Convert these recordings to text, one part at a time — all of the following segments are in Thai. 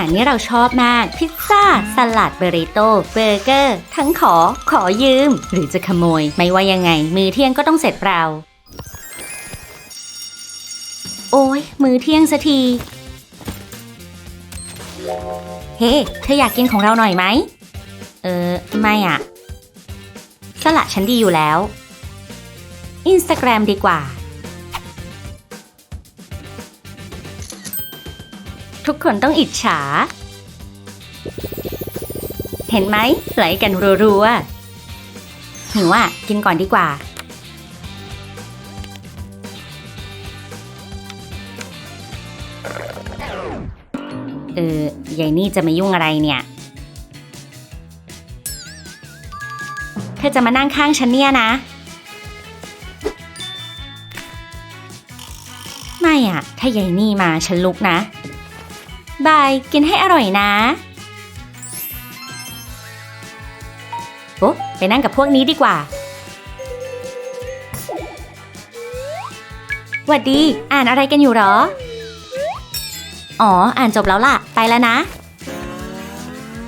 ารนี่เราชอบมาก พิซซ่า สลัด เบริโต้เบอร์เกอร์ ทั้งขอ ขอยืม หรือจะขโมย ไม่ว่ายังไง มือเที่ยงก็ต้องเสร็จเรา โอ้ยมือเที่ยงสักที เฮ้ เธออยากกินของเราหน่อยไหม เออ ไม่อะสละฉันดีอยู่แล้ว อินสตาแกรมดีกว่า ทุกคนต้องอิจฉา เห็นไหมไหลกันรัวๆหิวอะกินก่อนดีกว่า เออยายนี่จะมายุ่งอะไรเนี่ย เธอจะมานั่งข้างฉันเนี่ยนะ ไม่อะถ้ายายนี่มาฉันลุกนะ บาย กินให้อร่อยนะโอ้ไปนั่งกับพวกนี้ดีกว่าหวัดดี อ่านอะไรกันอยู่หรอ อ๋อ อ่านจบแล้วล่ะ ไปแล้วนะ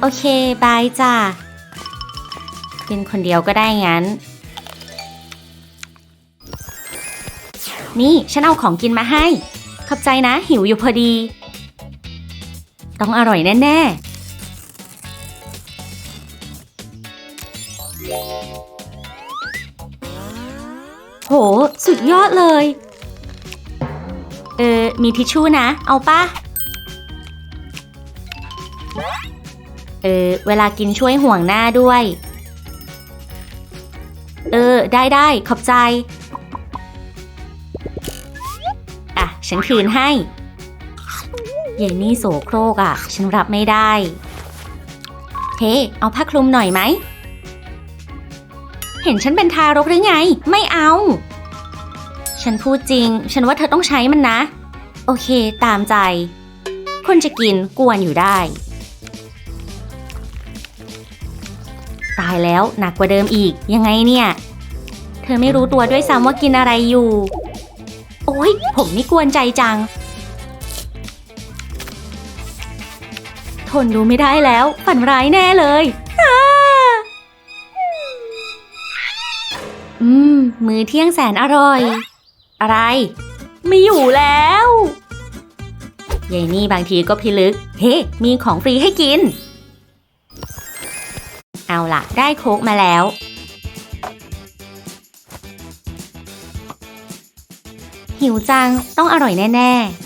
โอเค บายจ้ากินคนเดียวก็ได้งั้น นี่ ฉันเอาของกินมาให้ ขอบใจนะ หิวอยู่พอดี ต้องอร่อยแน่ๆ โห สุดยอดเลย เออ มีทิชชู่นะ เอาปะเออ เวลากินช่วยห่วงหน้าด้วย เออ ได้ได้ ขอบใจ อะ ฉันคืนให้ เยนนี่โสโครกอะ่ะ ฉันรับไม่ได้ เฮ้ เอาผ้าคลุมหน่อยไหม เห็นฉันเป็นทารกหรือไง ไม่เอา ฉันพูดจริง ฉันว่าเธอต้องใช้มันนะ โอเค ตามใจ คนจะกินกวนอยู่ได้ ตายแล้วหนักกว่าเดิมอีก ยังไงเนี่ย เธอไม่รู้ตัวด้วยซ้ำว่ากินอะไรอยู่ โอ้ยผมนี่กวนใจจัง นดูไม่ได้แล้ว ฝันร้ายแน่เลยอ้าอืม มือเที่ยงแสนอร่อย อะไร ไม่อยู่แล้วยายนี่บางทีก็พิลึก เฮ้ มีของฟรีให้กิน เอาล่ะ ได้โค้กมาแล้ว หิวจังต้องอร่อยแน่ๆแซ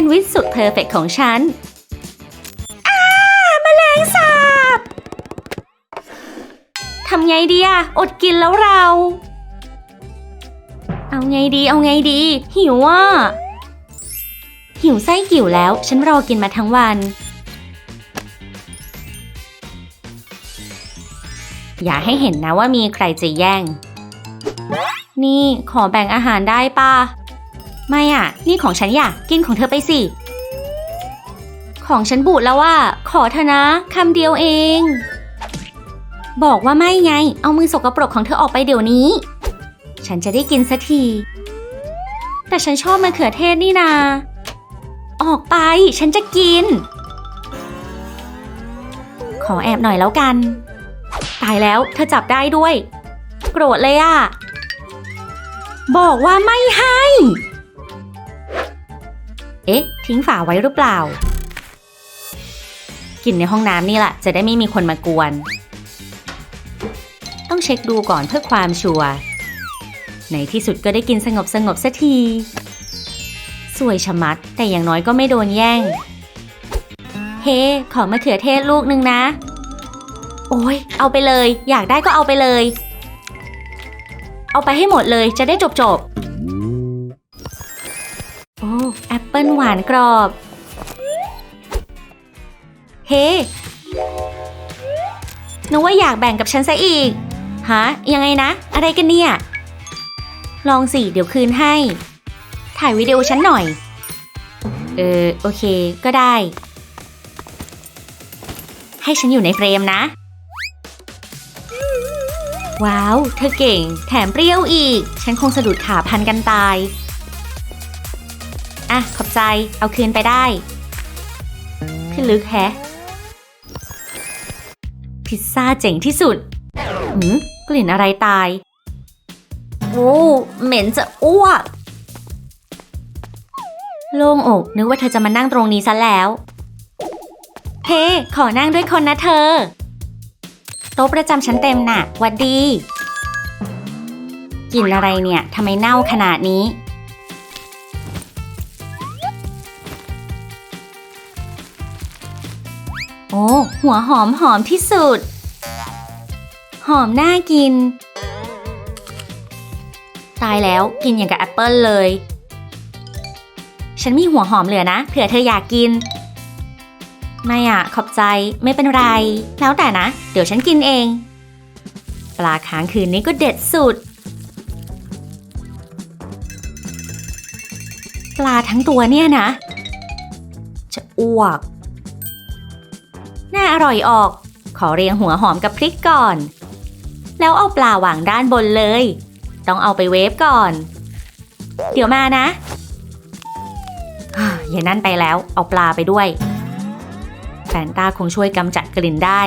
นด์วิชสุดเพอร์เฟกของฉันอ้าแมลงสาบทำไงดีอะอดกินแล้วเรา เอาไงดีเอาไงดี หิวอะ หิวไส้กิ่วแล้ว ฉันรอกินมาทั้งวัน อย่าให้เห็นนะว่ามีใครจะแย่ง นี่ขอแบ่งอาหารได้ป่ะ ไม่อะ นี่ของฉันอยากกินของเธอไปสิ ของฉันบูดแล้วว่า ขอเธอนะคำเดียวเอง บอกว่าไม่ไง เอามือสกปรกของเธอออกไปเดี๋ยวนี้ ฉันจะได้กินสักที แต่ฉันชอบมะเขือเทศนี่นา ออกไป ฉันจะกิน ขอแอบหน่อยแล้วกัน ตายแล้วเธอจับได้ด้วย โกรธเลยอะบอกว่าไม่ให้ ทิ้งฝาไว้หรือเปล่า กลิ่นในห้องน้ำนี่แหละจะได้ไม่มีคนมากวน ต้องเช็คดูก่อนเพื่อความชัวร์ในที่สุดก็ได้กินสงบสงบสักที สวยชะมัดแต่อย่างน้อยก็ไม่โดนแย่ง เฮ้ขอมะเขือเทศลูกนึงนะ โอ้ยเอาไปเลย อยากได้ก็เอาไปเลย เอาไปให้หมดเลยจะได้จบจบ แอปเปิลหวานกรอบ เฮ้นึกว่าอยากแบ่งกับฉันซะอีก ฮะ ยังไงนะ อะไรกันเนี่ย ลองสิ เดี๋ยวคืนให้ ถ่ายวิดีโอฉันหน่อย เออ โอเค ก็ได้ ให้ฉันอยู่ในเฟรมนะ ว้าว เธอเก่ง แถมเปรี้ยวอีก ฉันคงสะดุดขาพันกันตาย อะ ขอบใจ เอาคืนไปได้พี่ลึกแฮะ พิซซ่าเจ๋งที่สุดหืมกลิ่นอะไรตาย โอ้เหม็นจะอ้วก โล่งอก นึกว่าเธอจะมานั่งตรงนี้ซะแล้ว เฮ้ ขอนั่งด้วยคนนะเธอ โต๊ะประจำชั้นเต็มน่ะหวัดดีกลิ่นอะไรเนี่ย ทำไมเน่าขนาดนี้ โอ้ หัวหอมหอมที่สุด หอมน่ากิน ตายแล้วกินอย่างกับแอปเปิลเลย ฉันมีหัวหอมเหลือนะ เผื่อเธออยากกิน ไม่อะขอบใจไม่เป็นไร แล้วแต่นะ เดี๋ยวฉันกินเอง ปลาค้างคืนนี้ก็เด็ดสุด ปลาทั้งตัวเนี่ยนะ จะอ้วก น่าอร่อยออก ขอเรียงหัวหอมกับพริกก่อน แล้วเอาปลาวางด้านบนเลย ต้องเอาไปเวฟก่อน เดี๋ยวมานะอย่านั่นไปแล้ว เอาปลาไปด้วย แฟนตาคงช่วยกำจัดกลิ่นได้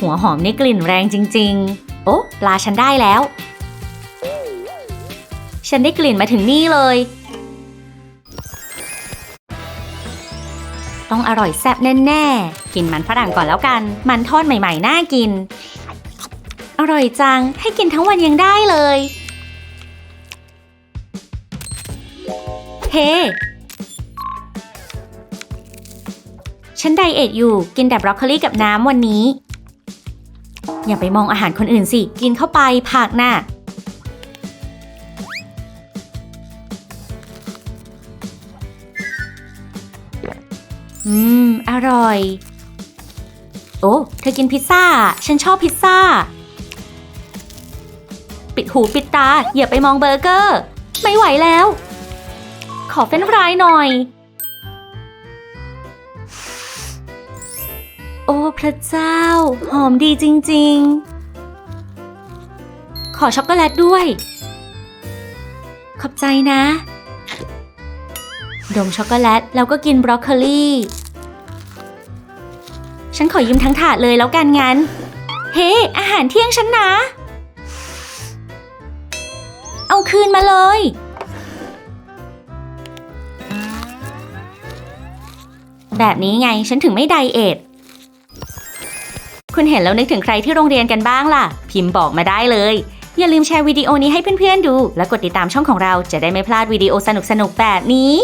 หัวหอมนี่กลิ่นแรงจริง ๆ โอ้ปลาฉันได้แล้ว ฉันได้กลิ่นมาถึงนี่เลย ต้องอร่อยแซ่บแน่ๆ กินมันฝรั่งก่อนแล้วกัน มันทอดใหม่ๆ น่ากิน อร่อยจัง ให้กินทั้งวันยังได้เลย เฮ้ฉันไดเอทอยู่กินแต่บรอกโคลีกับน้ำวันนี้ อย่าไปมองอาหารคนอื่นสิ กินเข้าไปผักน่ะ อืม อร่อย โอ้ เธอกินพิซซ่า ฉันชอบพิซซ่า ปิดหูปิดตา อย่าไปมองเบอร์เกอร์ ไม่ไหวแล้ว ขอเฟรนฟรายหน่อย โอ้ พระเจ้า หอมดีจริง ๆ ขอช็อกโกแลตด้วย ขอบใจนะ ดมช็อกโกแลตแล้วก็กินบรอกโคลีฉันขอยืมทั้งถาดเลยแล้วกันงั้น เฮ้ อาหารเที่ยงฉันนะ เอาคืนมาเลย แบบนี้ไงฉันถึงไม่ไดเอทคุณเห็นแล้วนึกถึงใครที่โรงเรียนกันบ้างล่ะ พิมพ์บอกมาได้เลย อย่าลืมแชร์วิดีโอนี้ให้เพื่อนๆดู และกดติดตามช่องของเราจะได้ไม่พลาดวิดีโอสนุกๆแบบนี้